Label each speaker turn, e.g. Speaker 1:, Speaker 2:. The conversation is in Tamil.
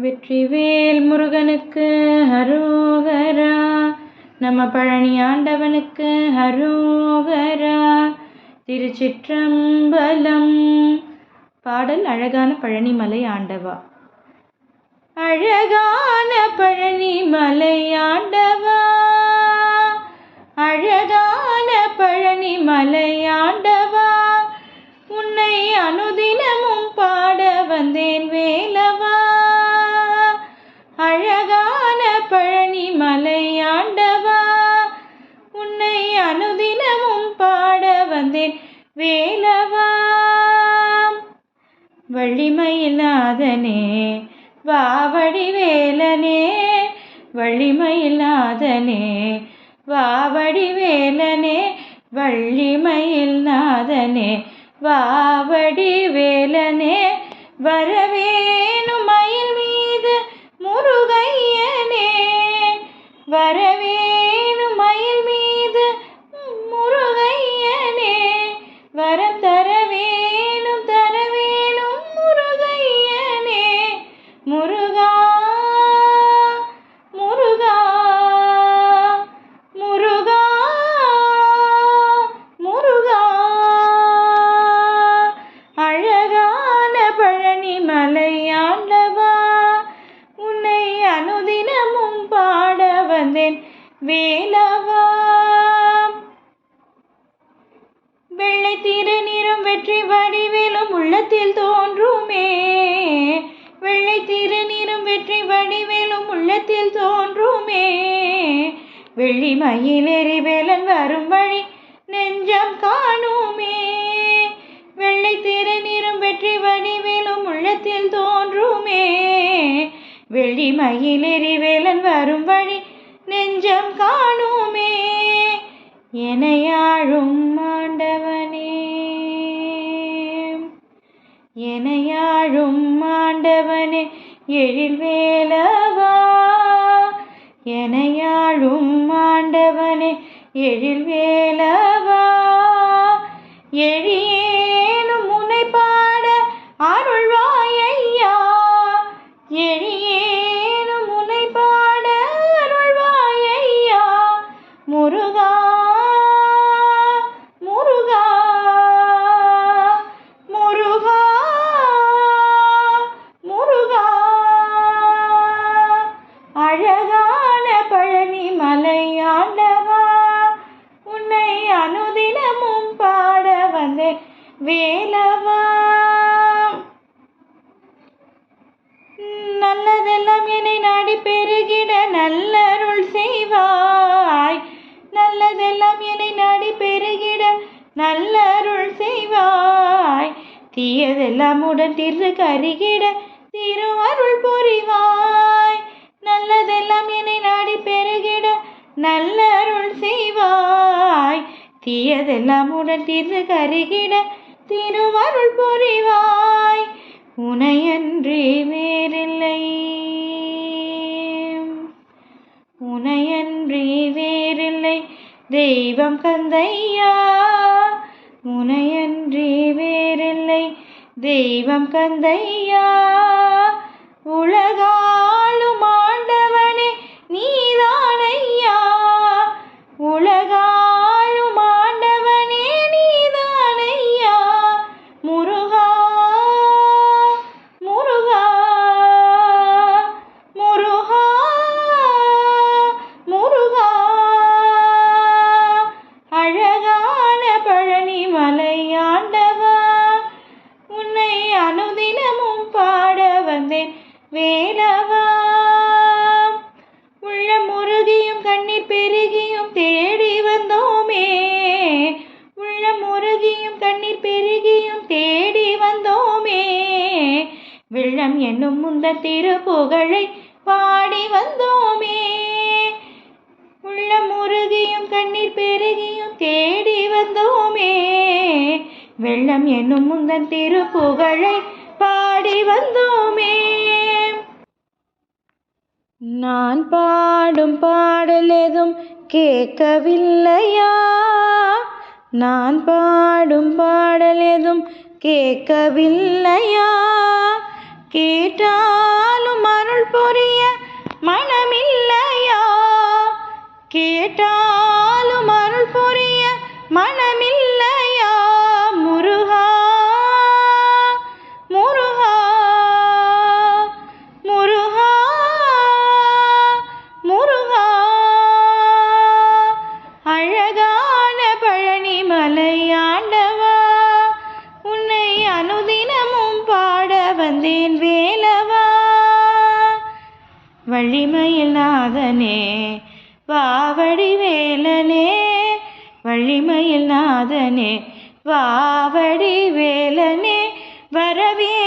Speaker 1: வெற்றிவேல் முருகனுக்கு ஹரோகரா. நம்ம பழனி ஆண்டவனுக்கு ஹரோகரா. திருச்சிற்றம்பலம். பாடல் அழகான பழனிமலை ஆண்டவா. அழகான பழனிமலை ஆண்டவா. அழகான பழனிமலை ஆண்டவா. உன்னை அனுதினமும் பாட வந்தேன் வேலவா. பழனி மலையாண்டவா? உன்னை அனுதினமும் பாட வந்தேன் வேலவா? வள்ளிமயிலாதனே வாவடி வேலனே வள்ளிமயிலாதனே வாவடி வேலனே வள்ளிமயில் நாதனே வாவடி வேலனே வரவே தரவேணும் தரவேணும் முருகையனே. முருகா முருகா முருகா முருகா. அழகான பழனி மலையாண்டவா உன்னை அனுதினமும் பாட வந்தேன் வேலவா. வெள்ளை திருநீரும் வெற்றி வடிவிலும் உள்ளத்தில் தோன்றுமே. வெள்ளை திருநீரும் வெற்றி வடிவிலும் உள்ளத்தில் தோன்றுமே. வெள்ளி மயிலேறி வேலன் வரும் வழி நெஞ்சம் காணுமே. வெள்ளை திருநீரும் வெற்றி வடிவிலும் உள்ளத்தில் தோன்றுமே. வெள்ளி மயிலேறி வேலன் வரும் வழி நெஞ்சம் காணுமே. எனையாழும் ஆண்டவன் எனையாழும் ஆண்டவனே எழில் வேலவா? எனையாழும் ஆண்டவனே எழில் வேலவா? நல்லதெல்லாம் என்னை நாடி பெருகிட நல்லருள் செய்வாய். நல்லதெல்லாம் என்னை நாடி பெருகிட நல்லருள் செய்வாய். தீயதெல்லாம் உடன் திரு கருகிட திருவருள் புரிவாய். நல்லதெல்லாம் என்னை நாடி பெருகிட நல்லருள் செய்வாய். தீயதெல்லாம் உடன் திரு கருகிட திருவருள் புரிவாய். உனையன்றி வேறில்லை. உனையன்றி வேறில்லை. தெய்வம் கந்தையா? உனையன்றி வேறில்லை. தெய்வம் கந்தையா? உலகா பழனி மலையாண்டவா உன்னை அனுதினமும் பாட வந்தேன் வேலவா? உள்ள முருகியும் கண்ணீர் பெருகியும் தேடி வந்தோமே. உள்ள முருகியும் கண்ணீர் பெருகியும் தேடி வந்தோமே. வெள்ளம் என்னும் முந்த திருப்புகழை பாடி வந்தோமே. உள்ளம் முருகியும் கண்ணீர் பெருகியும் தேடி வந்தோமே. வெள்ளம் என்னும் முந்தன் திருப்புகழை பாடி வந்தோமே. நான் பாடும் பாடல் எதும் கேட்கவில்லையா? நான் பாடும் பாடல் எதும் கேட்கவில்லையா? கேட்டாலும் அருள் பொறி கேட்டாலும் அருள் புரிய மனமில்லையா முருகா? முருகா? முருகா? முருகா? அழகான பழனி மலையாண்டவா உன்னை அனுதினமும் பாட வந்தேன் வேலவா. வள்ளிமயில் நாதனே வாவடி வேலனே வள்ளிமயில் நாதனே. வாவடி வேலனே வரவே